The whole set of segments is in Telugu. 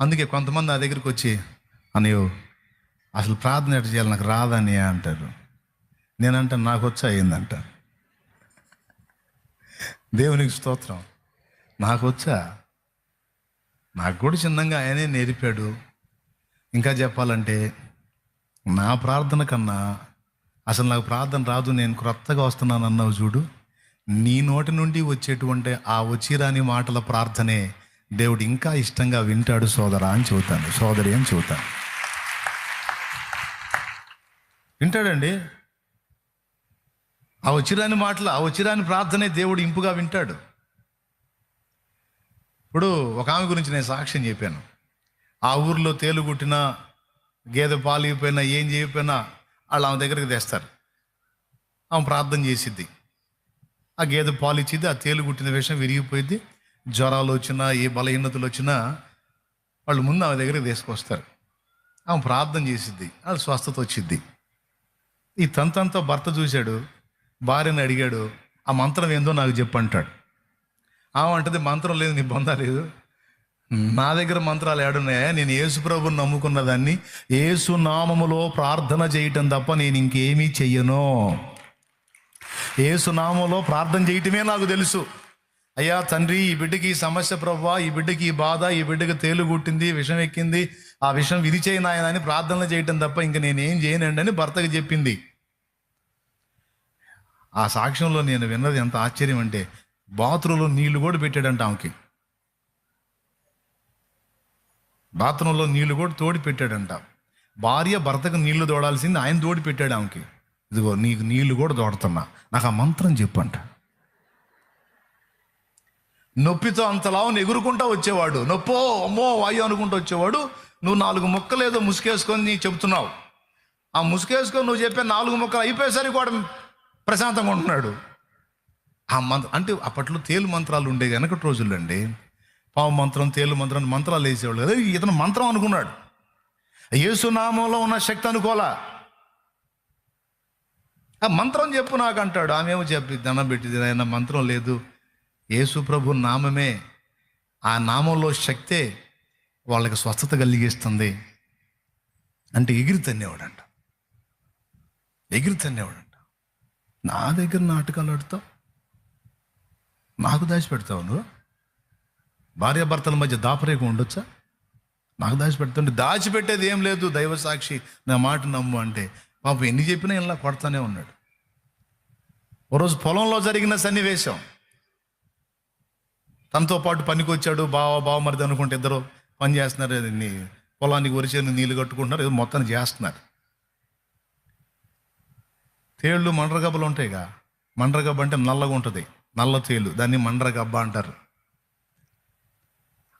అందుకే కొంతమంది నా దగ్గరికి వచ్చి అనయో అసలు ప్రార్థన ఎట్లా చేయాలి? నాకు రాదని అంటారు. నేనంటే నాకు వచ్చా అయిందంట. దేవునికి స్తోత్రం. నాకు వచ్చా? నాకు కూడా చిన్నంగా ఆయనే నేర్పాడు. ఇంకా చెప్పాలంటే నా ప్రార్థన కన్నా అసలు నాకు ప్రార్థన రాదు నేను క్రొత్తగా వస్తున్నాను అన్నావు చూడు. నీ నోటి నుండి వచ్చేటువంటి ఆ వచ్చిరాని మాటల ప్రార్థనే దేవుడు ఇంకా ఇష్టంగా వింటాడు సోదరా అని చెబుతాను. సోదరి అని చెబుతాను. వింటాడండి? ఆ వచ్చిరాని మాటలు ఆ వచ్చిరాని ప్రార్థనే దేవుడు ఇంపుగా వింటాడు. ఇప్పుడు ఒక ఆమె గురించి నేను సాక్ష్యం చెప్పాను. ఆ ఊర్లో తేలుగుట్టినా గేదె పాలు ఇవ్వకపోయినా ఏం చేయకపోయినా వాళ్ళు ఆమె దగ్గరికి తెస్తారు. ఆమె ప్రార్థన చేసిద్ది. ఆ గేదె పాలు ఇచ్చిద్ది ఆ తేలు కుట్టిన విషయం విరిగిపోయింది జ్వరాలు వచ్చినా ఏ బలహీనతలు వచ్చినా వాళ్ళు ముందు ఆమె దగ్గరికి తీసుకొస్తారు. ఆమె ప్రార్థన చేసిద్ది వాళ్ళు స్వస్థత వచ్చిద్ది ఈ తంతంతో భర్త చూశాడు భార్యని అడిగాడు ఆ మంత్రం ఏందో నాకు చెప్పంటాడు. ఆమె అంటది మంత్రం లేదు నీ లేదు. నా దగ్గర మంత్రాలు ఏడున్నాయా? నేను యేసు ప్రభుని నమ్ముకున్న దాన్ని యేసు నామములో ప్రార్థన చేయటం తప్ప నేను ఇంకేమీ చెయ్యను. యేసు నామములో ప్రార్థన చేయటమే నాకు తెలుసు. అయ్యా తండ్రి ఈ బిడ్డకి ఈ సమస్య ప్రవ్వా ఈ బిడ్డకి ఈ బాధ ఈ బిడ్డకి తేలు గుట్టింది విషం ఎక్కింది. ఆ విషం విధి చేయనాయన అని ప్రార్థనలు చేయటం తప్ప ఇంక నేనేం చేయనండి అని భర్తకి చెప్పింది. ఆ సాక్ష్యంలో నేను విన్నది ఎంత ఆశ్చర్యం అంటే బాత్రూంలో నీళ్ళు కూడా పెట్టాడంట ఆమెకి. బాత్రూంలో నీళ్ళు కూడా తోడి పెట్టాడంట. భార్య భర్తకు నీళ్ళు తోడాల్సింది ఆయన తోడి పెట్టాడు ఆమెకి. ఇదిగో నీకు నీళ్ళు కూడా తోడుతున్నా. నాకు ఆ మంత్రం చెప్పంట. నొప్పితో అంతలా ఎగురుకుంటా వచ్చేవాడు. నొప్పో అమ్మో వాయు అనుకుంటూ వచ్చేవాడు. నువ్వు నాలుగు ముక్కలు ఏదో ముసుకేసుకొని నీ చెప్తున్నావు. ఆ ముసుకేసుకొని నువ్వు చెప్పే నాలుగు ముక్కలు అయిపోయేసరికి కూడా ప్రశాంతంగా ఉంటున్నాడు. ఆ మంత్రం అంటే అప్పట్లో తేలు మంత్రాలు ఉండేవి వెనకటి రోజుల్లో అండి. పావు మంత్రం తేలు మంత్రం మంత్రాలు వేసేవాళ్ళు. కదా ఇతను మంత్రం అనుకున్నాడు. యేసునామంలో ఉన్న శక్తి అనుకోలా ఆ మంత్రం చెప్పు నాకు అంటాడు. ఆమె ఏమో చెప్పి దండం పెట్టింది ఆయన మంత్రం లేదు. యేసు ప్రభు నామమే ఆ నామంలో శక్తే వాళ్ళకి స్వస్థత కలిగిస్తుంది అంటే ఎగిరి తన్నేవాడంట. ఎగిరి తన్నేవాడంట. నా దగ్గర నాటకాలు ఆడుతావు? నాకు దాచిపెడతావు నువ్వు? భార్యాభర్తల మధ్య దాపరేకం ఉండొచ్చా? నాకు దాచిపెడుతుంటే దాచిపెట్టేది ఏం లేదు. దైవ సాక్షి నా మాట నమ్ము అంటే. పాపం ఎన్ని చెప్పినా ఇలా కొడతానే ఉన్నాడు. ఒకరోజు పొలంలో జరిగిన సన్నివేశం. తనతో పాటు పనికి వచ్చాడు బావ బావ మరిది అనుకుంటే ఇద్దరు పని చేస్తున్నారు అది నీ పొలానికి వరిచేను నీళ్ళు కట్టుకుంటున్నారు ఏదో మొత్తం చేస్తున్నారు. తేళ్ళు మండ్రగబ్బలు ఉంటాయిగా. మండ్రగబ్బ అంటే నల్లగా ఉంటుంది. నల్ల తేలు దాన్ని మండ్రగబ్బ అంటారు.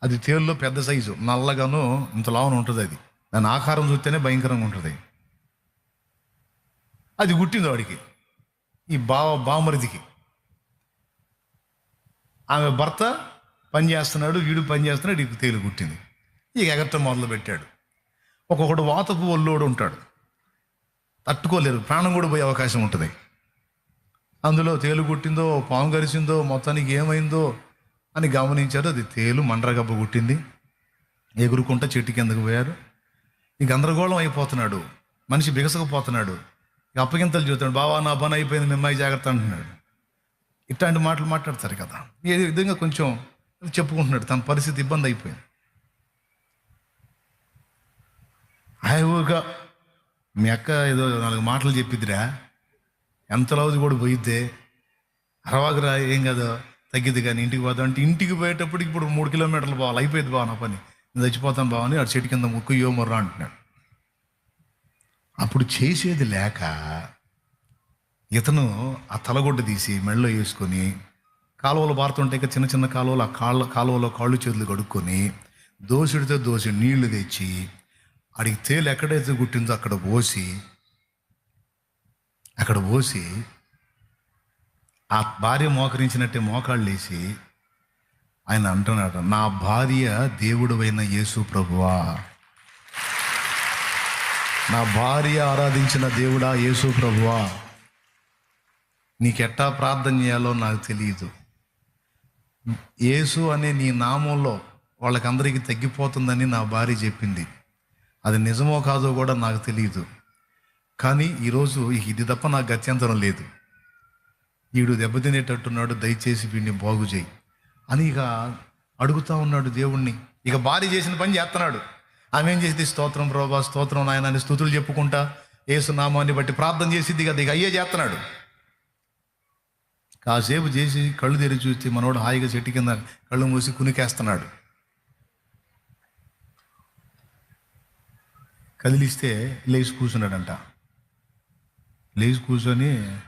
అది తేలులో పెద్ద సైజు. నల్లగాను ఇంత లావున ఉంటుంది అది. దాని ఆకారం చూస్తేనే భయంకరంగా ఉంటుంది. అది గుట్టింది వాడికి. ఈ బావ బామరిదికి ఆమె భర్త పని చేస్తున్నాడు వీడు పని చేస్తున్నాడు ఇక తేలు కుట్టింది. ఇక ఎగరటం మొదలుపెట్టాడు ఒక్కొక్కడు వాతపు ఒళ్ళోడు ఉంటాడు. తట్టుకోలేరు ప్రాణం కూడా పోయే అవకాశం ఉంటుంది. అందులో తేలు కుట్టిందో పాము గరిచిందో మొత్తానికి ఏమైందో అని గమనించారు. అది తేలు మండ్రగబ్బ కుట్టింది. ఎగురుకుంటా చెట్టు కిందకు పోయారు ఈ గందరగోళం అయిపోతున్నాడు. మనిషి బిగసకపోతున్నాడు. ఇక అప్పగింతలు చూస్తాడు బావా నా పని అయిపోయింది మిమ్మాయి జాగ్రత్త అంటున్నాడు. ఇట్లాంటి మాటలు మాట్లాడతారు కదా. ఏదో విధంగా కొంచెం చెప్పుకుంటున్నాడు. తన పరిస్థితి ఇబ్బంది అయిపోయింది. హాయిగా మీ అక్క ఏదో నాలుగు మాటలు చెప్పిద్దిరా. ఎంత రోజు కూడా పోయిద్దే. అరవాకురా ఏం కాదు తగ్గిద్ది కానీ ఇంటికి పోతాం అంటే ఇంటికి పోయేటప్పటికి ఇప్పుడు మూడు కిలోమీటర్లు పోవాలి. అయిపోయింది బావ నా పని. నేను చచ్చిపోతాను బావని అటు చెట్టు కింద ముక్కు యోమర్రా అంటున్నాడు. అప్పుడు చేసేది లేక ఇతను ఆ తలగొడ్డ తీసి మెడలో వేసుకొని కాలువలు పారుతుంటే ఇక చిన్న చిన్న కాలువలు ఆ కాళ్ళ కాలువలో కాళ్ళు చేతులు కడుక్కొని దోసుడితో దోసి నీళ్ళు తెచ్చి అడిగి తేలు ఎక్కడైతే గుట్టిందో అక్కడ పోసి అక్కడ పోసి ఆ భార్య మోకరించినట్టే మోకాళ్ళు వేసి ఆయన అంటున్నాడు నా భార్య దేవుడువైన యేసు ప్రభువా. నా భార్య ఆరాధించిన దేవుడా యేసు ప్రభువా. నీకెట్టా ప్రార్థన చేయాలో నాకు తెలియదు. యేసు అనే నీ నామంలో వాళ్ళకందరికీ తగ్గిపోతుందని నా భార్య చెప్పింది. అది నిజమో కాదో కూడా నాకు తెలియదు. కానీ ఈరోజు ఇది తప్ప నాకు గత్యంతరం లేదు. ఈడు దెబ్బతినేటట్టున్నాడు దయచేసి వీడిని బాగు చేయి అని ఇక అడుగుతా ఉన్నాడు దేవుణ్ణి. ఇక భార్య చేసిన పని చేస్తున్నాడు ఆమె ఏం చేసింది? స్తోత్రం ప్రభా స్తోత్రం నాయన అని స్థుతులు చెప్పుకుంటా ఏసునామాన్ని బట్టి ప్రార్థన చేసింది కదా ఇక అయ్యే చేస్తున్నాడు కాసేపు చేసి కళ్ళు తెరిచి చూస్తే మనోడు హాయిగా చెట్టు కింద కళ్ళు మూసి కునికేస్తున్నాడు. కదిలిస్తే లేచి కూర్చున్నాడంట. లేచి కూర్చొని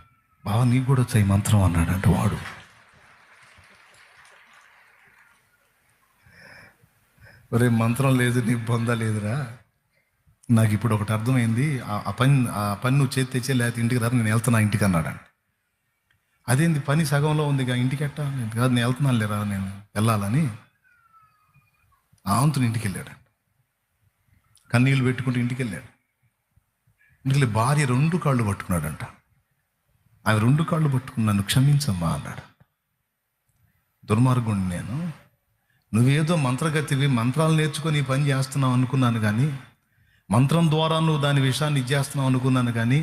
బావ నీకు కూడా వచ్చాయి మంత్రం అన్నాడంట వాడు. ఒరే మంత్రం లేదు నీ బొంద లేదురా. నాకు ఇప్పుడు ఒకటి అర్థమైంది. ఆ- ఆ పని ఆ పని నువ్వు చేతి తెచ్చే లేకపోతే ఇంటికి రా నేను వెళ్తున్నా ఇంటికి అన్నాడంట. అదేంది పని సగంలో ఉంది ఇక ఇంటికి నేను కాదు నేను వెళ్తున్నాను లేరా నేను వెళ్ళాలని. ఆ వంతుని ఇంటికి వెళ్ళాడు కన్నీళ్ళు పెట్టుకుంటూ ఇంటికి వెళ్ళాడు. ఇంటికి వెళ్ళి భార్య రెండు కాళ్ళు పట్టుకున్నాడంట. ఆమె రెండు కాళ్ళు పట్టుకుని నన్ను క్షమించమ్మా అన్నాడు దుర్మార్గుణ్ణి నేను. నువ్వేదో మంత్రగతివి మంత్రాలు నేర్చుకొని పని చేస్తున్నావు అనుకున్నాను కానీ మంత్రం ద్వారా నువ్వు దాని విషయాన్ని ఇచ్చేస్తున్నావు అనుకున్నాను కానీ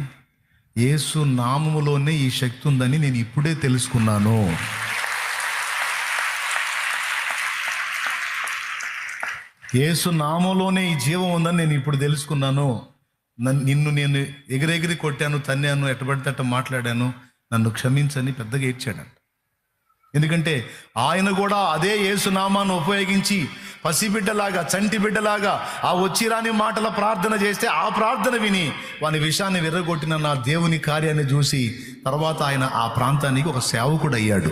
యేసు నామములోనే ఈ శక్తి ఉందని నేను ఇప్పుడే తెలుసుకున్నాను. యేసు నామంలోనే ఈ జీవం ఉందని నేను ఇప్పుడు తెలుసుకున్నాను. నిన్ను నేను ఎగిరెగిరి కొట్టాను తన్నాను ఎట్టబడితే అట్ట మాట్లాడాను. నన్ను క్షమించని పెద్దగా ఏడ్చాడంట. ఎందుకంటే ఆయన కూడా అదే యేసునామాను ఉపయోగించి పసిబిడ్డలాగా చంటి బిడ్డలాగా ఆ వచ్చిరాని మాటల ప్రార్థన చేస్తే ఆ ప్రార్థన విని వాని విషయాన్ని విర్రగొట్టిన నా దేవుని కార్యాన్ని చూసి తర్వాత ఆయన ఆ ప్రాంతానికి ఒక సేవకుడు అయ్యాడు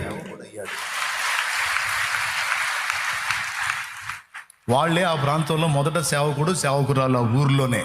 వాళ్ళే ఆ ప్రాంతంలో మొదట సేవకుడు సేవకురాలు ఆ ఊర్లోనే.